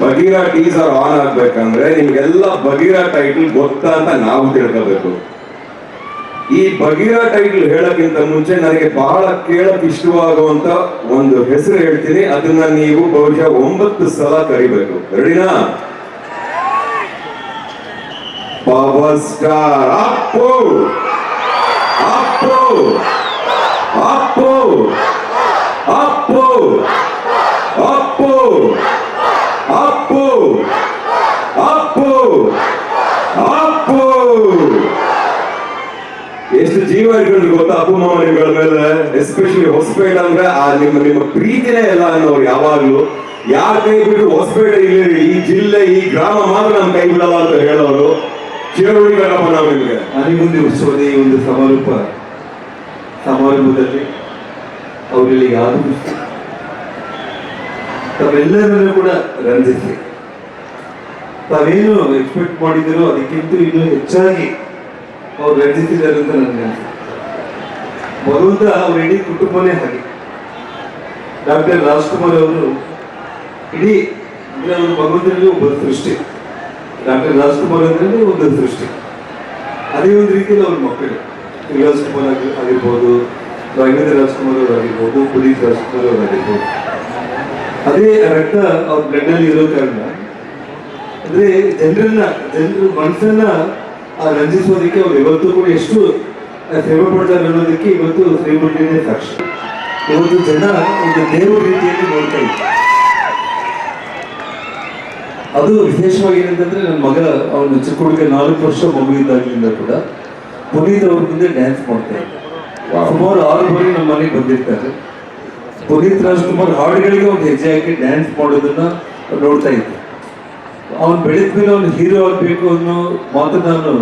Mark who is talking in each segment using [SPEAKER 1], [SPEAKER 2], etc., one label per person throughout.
[SPEAKER 1] Bagheera teaser on ಆಗ್ಬೇಕಂದ್ರೆ ನಿಮ್ಗೆಲ್ಲ Bagheera title ಗೊತ್ತಾ ಅಂತ ನಾವು ತಿಳ್ಕೋಬೇಕು. ಈ ಬಗೀರಾ ಟೈಟಲ್ ಹೇಳಕ್ಕಿಂತ ಮುಂಚೆ ನನಗೆ ಬಹಳ ಕೇಳಕ್ ಇಷ್ಟವಾಗುವಂತ ಒಂದು ಹೆಸರು ಹೇಳ್ತೀನಿ. ಅದನ್ನ ನೀವು ಬಹುಶಃ ಒಂಬತ್ತು ಸಲ ಕರಿಬೇಕು. ರೆಡಿನಾ ಪವರ್ ಸ್ಟಾರ್ ಅಪ್ಪು ಅಪ್ಪು ಅಪ್ಪು ಅಪ್ಪು ಅಪ್ಪು ಅಪ್ಪು. ಅಪ್ಪು. ಅಪ್ಪು. ಎಷ್ಟು ಜೀವ ಇಟ್ಕೊಂಡ್ರು ಗೊತ್ತಾ ಅಪ್ಪು ಮಾಮ ನಿಮ್ಗಳ ಮೇಲೆ? ಎಸ್ಪೆಷಲಿ ಹೊಸಪೇಟೆ ಅಂದ್ರೆ ಆ ನಿಮ್ಮ ನಿಮ್ಮ ಪ್ರೀತಿನೇ ಎಲ್ಲ ಅನ್ನೋರು ಯಾವಾಗ್ಲೂ. ಯಾರ ಕೈ ಬಿಟ್ಟು ಹೊಸಪೇಟೆ ಇಲ್ಲಿ ಈ ಜಿಲ್ಲೆ, ಈ ಗ್ರಾಮ ಮಾತ್ರ ನಮ್ಮ ಕೈ ಬಿಡಲ್ಲ ಅಂತ ಹೇಳೋರು. ಚಿರಋಣಿಗಳಪ್ಪ ನಾವು ನಿಮ್ಗೆ.
[SPEAKER 2] ಮುಂದೆ ಉತ್ಸವದ ಈ ಒಂದು ಸಮಾರೋಪ, ಸಮಾರಂಭದಲ್ಲಿ ಅವರಲ್ಲಿ ಯಾರು ತಾವೆಲ್ಲರನ್ನೂ ಕೂಡ ರಂಜಿಸಿ. ತಾವೇನು ಎಕ್ಸ್ಪೆಕ್ಟ್ ಮಾಡಿದಿರೋ ಅದಕ್ಕಿಂತ ಇನ್ನೂ ಹೆಚ್ಚಾಗಿ ಅವ್ರು ರಂಜಿಸಿದ್ದಾರೆ ಅಂತ ನನಗೆ ಅನಿಸ್ತು ಭಗವಂತ ಅವ್ರ ಇಡೀ ಕುಟುಂಬನೇ ಹಾಗೆ. ಡಾಕ್ಟರ್ ರಾಜ್ಕುಮಾರ್ ಅವರು ಇಡೀ ಅವರು ಭಗವಂತನಿಗೆ ಒಬ್ಬ ಸೃಷ್ಟಿ. ಡಾಕ್ಟರ್ ರಾಜ್ಕುಮಾರ್ ಅಂದ್ರೆ ಒಂದು ಸೃಷ್ಟಿ. ಅದೇ ಒಂದು ರೀತಿಯಲ್ಲಿ ಅವ್ರ ಮಕ್ಕಳು. ವಿಲಾಸ್ ಕುಮಾರ್ ಆಗಿ- ಆಗಿರ್ಬೋದು, ರಾಘವೇಂದ್ರ ರಾಜ್ಕುಮಾರ್ ಅವರು ಆಗಿರ್ಬೋದು ಪುನೀತ್ ರಾಜ್ಕುಮಾರ್ ಅವರು ಆಗಿರ್ಬೋದು ಅದೇ ರಕ್ತ ಅವ್ರ ಬ್ಲಡ್ ಅಲ್ಲಿ ಇರೋ ಕಾರಣ. ಅಂದ್ರೆ ಜನರನ್ನ ಜನರ ಮನಸ್ಸನ್ನ ಆ ರಂಜಿಸೋದಕ್ಕೆ ಅವ್ರು ಇವತ್ತು ಕೂಡ ಎಷ್ಟು ಶ್ರಮ ಪಡ್ತಾರೆ ಅನ್ನೋದಕ್ಕೆ ಇವತ್ತು ಶ್ರೀಮಂತನೇ ಸಾಕ್ಷಿ. ಇವತ್ತು ಜನ ಒಂದು ದೇವ್ರ ರೀತಿಯಲ್ಲಿ ನೋಡ್ತಾ ಇದ್ದಾರೆ. ಅದು ವಿಶೇಷವಾಗಿ ಏನಂತಂದ್ರೆ ನನ್ನ ಮಗ ಅವನು ಚಿಕ್ಕ ಹುಡುಗ ನಾಲ್ಕು ವರ್ಷ ಮಗು ಇದ್ದಾಗಲಿಂದ ಕೂಡ ಪುನೀತ್ ಅವ್ರ ಮುಂದೆ ಡ್ಯಾನ್ಸ್ ಮಾಡ್ತಾ ಇದ್ದ
[SPEAKER 1] Wow.
[SPEAKER 2] ಸುಮಾರು ಆರು ಬಾರಿ ನಮ್ಮ ಮನೆಗೆ ಬಂದಿರ್ತಾರೆ. ಪುನೀತ್ ರಾಜ್ಕುಮಾರ್ ಹಾಡುಗಳಿಗೆ ಒಂದು ಹೆಜ್ಜೆ ಹಾಕಿ ಡ್ಯಾನ್ಸ್ ಮಾಡೋದನ್ನ ನೋಡ್ತಾ ಇದ್ದೆ. ಅವನು ಬೆಳೆದ ಮೇಲೆ ಅವನು ಹೀರೋ ಆಗಬೇಕು ಅನ್ನೋ ಮಾತು ನಾನು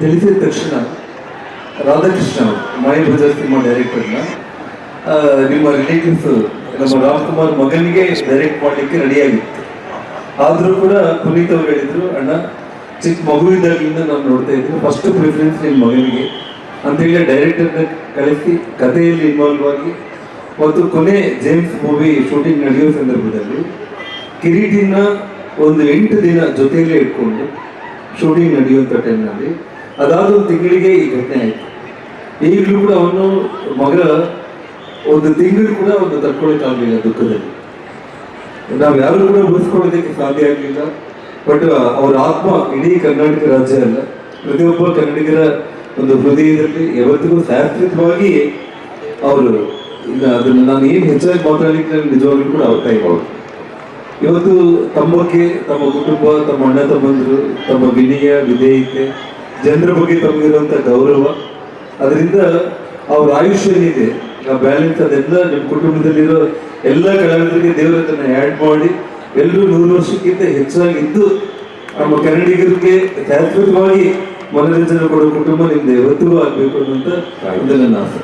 [SPEAKER 2] ತಿಳಿಸಿದ ತಕ್ಷಣ ರಾಧಾಕೃಷ್ಣ ಅವರು, ಮೈ ಬಜಾರ್ ಸಿನಿಮಾ ಡೈರೆಕ್ಟರ್ನ ನಿಮ್ಮ ರಿಲೇಟಿವ್ಸ್ ನಮ್ಮ ರಾಜ್ಕುಮಾರ್ ಮಗನಿಗೆ ಡೈರೆಕ್ಟ್ ಮಾಡಲಿಕ್ಕೆ ರೆಡಿಯಾಗಿತ್ತು ಆದರೂ ಕೂಡ ಪುನೀತ್ ಅವ್ರು ಹೇಳಿದ್ರು, ಅಣ್ಣ, ಚಿಕ್ಕ ಮಗು ಇದ್ದಾಗಲಿಂದ ನಾನು ನೋಡ್ತಾ ಇದ್ದೀನಿ. ಫಸ್ಟ್ ಪ್ರಿಫರೆನ್ಸ್ ನಿಮ್ಮ ಮಗನಿಗೆ. ಅಂತೇಳಿ ಡೈರೆಕ್ಟರ್ನ ಕಳಿಸಿ ಕಥೆಯಲ್ಲಿ ಇನ್ವಾಲ್ವ್ ಆಗಿ ಮತ್ತು ಕೊನೆ ಜೇಮ್ಸ್ ಮೂವಿ ಶೂಟಿಂಗ್ ನಡೆಯುವ ಸಂದರ್ಭದಲ್ಲಿ ಕಿರೀಟಿನ ಒಂದು ಎಂಟು ದಿನ ಜೊತೆಯಲ್ಲೇ ಇಟ್ಕೊಂಡು ಶೂಟಿಂಗ್ ನಡೆಯುವಂಥ ಟೈಮ್ನಲ್ಲಿ ಅದಾದ ಒಂದು ತಿಂಗಳಿಗೆ ಈ ಘಟನೆ ಆಯಿತು. ಈಗಲೂ ಕೂಡ ಅವನು ಮಗ ಒಂದು ತಿಂಗಳು ಕೂಡ ಅವನು ತಡ್ಕೊಳಕ್ಕಾಗಲಿಲ್ಲ ದುಃಖದಲ್ಲಿ. ನಾವು ಯಾರು ಕೂಡ ಉಳಿಸ್ಕೊಳ್ಳೋದಕ್ಕೆ ಸಾಧ್ಯ ಆಗಲಿಲ್ಲ. ಬಟ್ ಅವರ ಆತ್ಮ ಇಡೀ ಕರ್ನಾಟಕ ರಾಜ್ಯ ಅಲ್ಲ. ಪ್ರತಿಯೊಬ್ಬ ಕನ್ನಡಿಗರ ಒಂದು ಹೃದಯದಲ್ಲಿ ಯಾವತ್ತಿಗೂ ಶಾಶ್ವತವಾಗಿ ಅವರು ಈಗ ಅದನ್ನು ನಾನು ಏನು ಹೆಚ್ಚಾಗಿ ಮಾತಾಡಲಿಕ್ಕೆ ನನಗೆ ನಿಜವಾಗ್ಲೂ ಕೂಡ ಆಗ್ತಾ ಇಲ್ಲ ಇವತ್ತು ತಮ್ಮಕ್ಕೆ ಬಗ್ಗೆ ತಮ್ಮ ಕುಟುಂಬ ತಮ್ಮ ಅಣ್ಣ ತಮ್ಮಂದರು ತಮ್ಮ ವಿನಯ ವಿಧೇಯತೆ ಜನರ ಬಗ್ಗೆ ತಮಗಿರುವಂಥ ಗೌರವ ಅದರಿಂದ ಅವ್ರ ಆಯುಷ್ಯ ಏನಿದೆ ಆ ಬ್ಯಾಲೆನ್ಸ್ ಅದೆಲ್ಲ ನಿಮ್ಮ ಕುಟುಂಬದಲ್ಲಿರೋ ಎಲ್ಲ ಕಲಾವಿದರಿಗೆ ದೇವರ ಅದನ್ನ ಆ್ಯಡ್ ಮಾಡಿ ಎಲ್ಲರೂ ನೂರು ವರ್ಷಕ್ಕಿಂತ ಹೆಚ್ಚಾಗಿದ್ದು ನಮ್ಮ ಕನ್ನಡಿಗರಿಗೆ ಶಾಶ್ವತವಾಗಿ ಮನರಂಜನೆ ಕೊಡೋ ಕುಟುಂಬ ನಿಮ್ದು ಯಾವತ್ತೂ ಆಗಬೇಕು ಅನ್ನೋಂಥ ಒಂದು ನನ್ನ ಆಸೆ.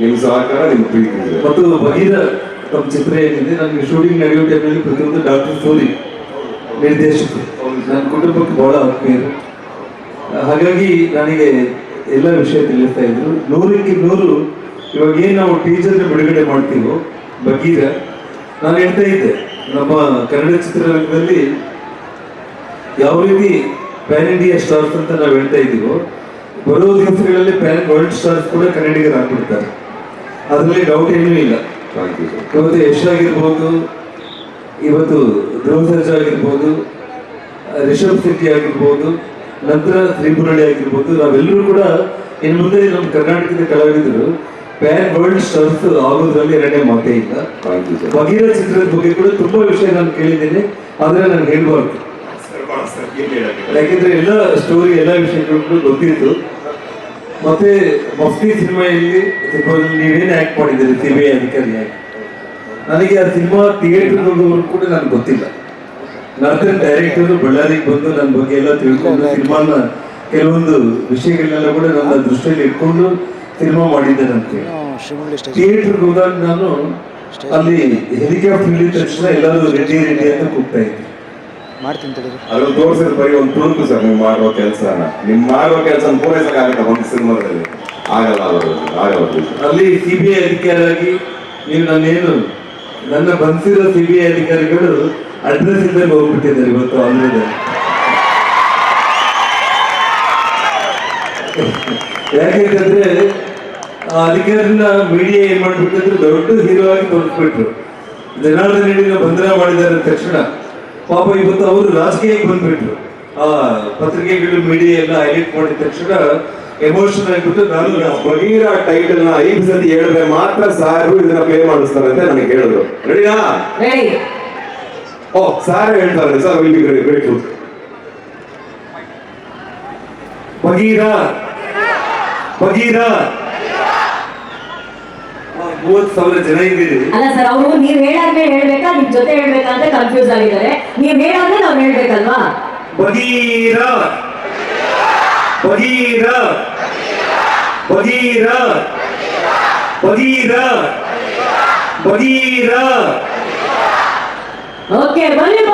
[SPEAKER 1] ನಿಮ್ ಸಹಕಾರ ನಿಮ್ ಪ್ರೀತಿ
[SPEAKER 2] ಮತ್ತು ಬಗೀರ ತಮ್ಮ ಚಿತ್ರ ಏನಿದೆ ನನಗೆ ಶೂಟಿಂಗ್ ನಡೆಯೋ ಟೈಮ್ನಲ್ಲಿ ಪ್ರತಿಯೊಂದು ಡಾಕ್ಟರ್ ಸೋರಿ ನಿರ್ದೇಶಕರು. ನನ್ನ ಕುಟುಂಬಕ್ಕೆ ಬಹಳ ಆತ್ಮೀಯರು ಹಾಗಾಗಿ ನನಗೆ ಎಲ್ಲ ವಿಷಯ ತಿಳಿಸ್ತಾ ಇದ್ರು. ನೂರಕ್ಕೆ ನೂರು ಇವಾಗ ಏನು ನಾವು ಟೀಚರ್ ಬಿಡುಗಡೆ ಮಾಡ್ತೀವೋ ಬಗೀರ ನಾನು ಹೇಳ್ತಾ ಇದ್ದೆ ನಮ್ಮ ಕನ್ನಡ ಚಿತ್ರರಂಗದಲ್ಲಿ ಯಾವ ರೀತಿ ಪ್ಯಾನ್ ಇಂಡಿಯಾ ಸ್ಟಾರ್ಸ್ ಅಂತ ನಾವು ಹೇಳ್ತಾ ಇದ್ದೀವೋ ಬರೋ ದಿವಸಗಳಲ್ಲಿ ಪ್ಯಾನ್ ವರ್ಲ್ಡ್ ಸ್ಟಾರ್ಸ್ ಕೂಡ ಕನ್ನಡಿಗರು ಆಗ್ಬಿಡ್ತಾರೆ ಅದರಲ್ಲಿ ಡೌಟ್ ಏನೂ ಇಲ್ಲ. ಇವತ್ತು ಯಶ್ ಆಗಿರ್ಬೋದು ಇವತ್ತು ಧ್ರುವ ಸರ್ಜಾ ಆಗಿರ್ಬೋದು ರಿಷಬ್ ಶೆಟ್ಟಿ ಆಗಿರ್ಬೋದು ನಂತರ ತ್ರಿಪುರಳಿ ಆಗಿರ್ಬೋದು ನಾವೆಲ್ಲರೂ ಕೂಡ ಇನ್ನು ಮುಂದೆ ನಮ್ಮ ಕರ್ನಾಟಕದ ಕಲಾವಿದರು ಪ್ಯಾನ್ ವರ್ಲ್ಡ್ ಸ್ಟಾರ್ಸ್ ಆಗೋದ್ರಲ್ಲಿ ಎರಡನೇ ಮಾತೇ ಇಲ್ಲ. ಬಗೀರ ಚಿತ್ರದ ಬಗ್ಗೆ ಕೂಡ ತುಂಬಾ ವಿಷಯ ನಾನು ಕೇಳಿದ್ದೇನೆ ಆದ್ರೆ ನಾನು ಹೇಳ್ಬಾರ್ದು ಯಾಕೆಂದ್ರೆ ಎಲ್ಲ ಸ್ಟೋರಿ ಎಲ್ಲ ವಿಷಯಗಳು ಕೂಡ ಗೊತ್ತಿತ್ತು ಮತ್ತೆ ಮಫ್ತಿ ಸಿನಿಮಾಯಲ್ಲಿ ನೀವೇನು ಆಕ್ಟ್ ಮಾಡಿದ್ದೀರಿ? ಸಿ ಬಿ ಐ ಅಧಿಕಾರಿಯಾಗಿ ನನಗೆ ಆ ಸಿನಿಮಾ ಥಿಯೇಟರ್ ಹೋಗೋರು ಕೂಡ ನನಗೆ ಗೊತ್ತಿಲ್ಲ. ನರ್ತನ್ ಡೈರೆಕ್ಟರ್ ಬಳ್ಳಾರಿಗೆ ಬಂದು ನನ್ನ ಬಗ್ಗೆ ಎಲ್ಲ ತಿಳ್ಕೊಂಡು ಸಿನಿಮಾನ ಕೆಲವೊಂದು ವಿಷಯಗಳನ್ನೆಲ್ಲ ಕೂಡ ನನ್ನ ದೃಷ್ಟಿಯಲ್ಲಿ ಇಟ್ಕೊಂಡು ಸಿನಿಮಾ ಮಾಡಿದ್ದೇನಂತೆ ಥಿಯೇಟರ್ ಹೋದಾಗ ನಾನು ಅಲ್ಲಿ. ಹೆಲಿಕಾಪ್ಟರ್ ಇಳಿದ ತಕ್ಷಣ ಎಲ್ಲರೂ ರೆಡಿ ರೆಡಿ ಅಂತ ಕೂಗ್ತಾ ಇದ್ದೆ.
[SPEAKER 3] ಮಾಡ್ತೀನಿ ತಡೀರಿ
[SPEAKER 1] ಅದು ತೋರಿಸಿದ ಬರೀ ಒಂದು ತುಣುಕು ಸರ್ ನೀವು ಮಾಡುವ ಕೆಲಸನ. ನಿಮ್ ಮಾಡುವ ಕೆಲಸ ಪೂರೈಸಕ್ಕಾಗತ್ತ ಒಂದು ಸಿನಿಮಾದಲ್ಲಿ. ಆಗಲ್ಲ. ಆಗಲ್ಲ.
[SPEAKER 2] ಅಲ್ಲಿ ಸಿ ಬಿ ಐ ಅಧಿಕಾರಿಯಾಗಿ ನೀವು ನಾನೇನು ನನ್ನ ಬಂದಿರೋ ಸಿ ಬಿ ಐ ಅಧಿಕಾರಿಗಳು ಅಡ್ರೆಸ್ ಇದ್ದಲ್ಲಿ ಹೋಗ್ಬಿಟ್ಟಿದ್ದಾರೆ ಇವತ್ತು ಆಲ್ರೆಡಿ ಯಾಕೆಂತಂದ್ರೆ ಅಧಿಕಾರಿನ ಮೀಡಿಯಾ ಏನ್ ಮಾಡ್ಬಿಟ್ಟಿದ್ರು ದೊಡ್ಡ ಹೀರೋ ಆಗಿ ತೋರಿಸ್ಬಿಟ್ರು. ಜನಾರ್ದನ್ ರೆಡ್ಡಿನ ಬಂಧನ ಮಾಡಿದ್ದಾರೆ ತಕ್ಷಣ. ಪಾಪ ಇವತ್ತು ಅವರು ರಾಜಕೀಯಕ್ಕೆ ಬಂದ್ಬಿಟ್ರು. ಆ ಪತ್ರಿಕೆಗಳು ಮೀಡಿಯಾ ಎಲ್ಲ ಹೈಲೈಟ್ ಮಾಡಿದ ತಕ್ಷಣ ಎಮೋಷನಲ್ ಆಗಿಬಿಟ್ಟು ನಾನು
[SPEAKER 1] ಬಗೀರ ಟೈಟಲ್ನ ಐದು ಸತಿ ಹೇಳಿದ್ರೆ ಮಾತ್ರ ಸಾರು ಇದನ್ನ ಪ್ಲೇ ಮಾಡಿಸ್ತಾರೆ ಅಂತ ನನಗೆ ಹೇಳಿದ್ರು ರೆಡಿನಾ
[SPEAKER 3] ರೆಡಿ
[SPEAKER 1] ಓ ಸಾರು ಹೇಳ್ತಾರೆ. ಸರ್ ವಿಲ್ ಬಿ ಗ್ರೇಟ್ಫುಲ್
[SPEAKER 2] ಬಗೀರ. ಬಗೀರ. ಮೂವತ್ತು ಸಾವಿರ ಜನ ಇದ್ದೀರಿ.
[SPEAKER 3] ಅಲ್ಲ ಸರ್ ಅವರು ನೀವ್ ಹೇಳಾದ್ಮೇಲೆ ಹೇಳ್ಬೇಕಾ ನಿಮ್ ಜೊತೆ ಹೇಳ್ಬೇಕಾ ಅಂತ ಕನ್ಫ್ಯೂಸ್ ಆಗಿದ್ದಾರೆ. ನೀವ್ ಹೇಳಾದ್ಮೇಲೆ ನಾವ್ ಹೇಳ್ಬೇಕಲ್ವಾ?
[SPEAKER 2] ಬಗೀರ ಬಗೀರ ಬಗೀರ ಬಗೀರ ಬಗೀರ
[SPEAKER 3] ಓಕೆ ಬನ್ನಿ.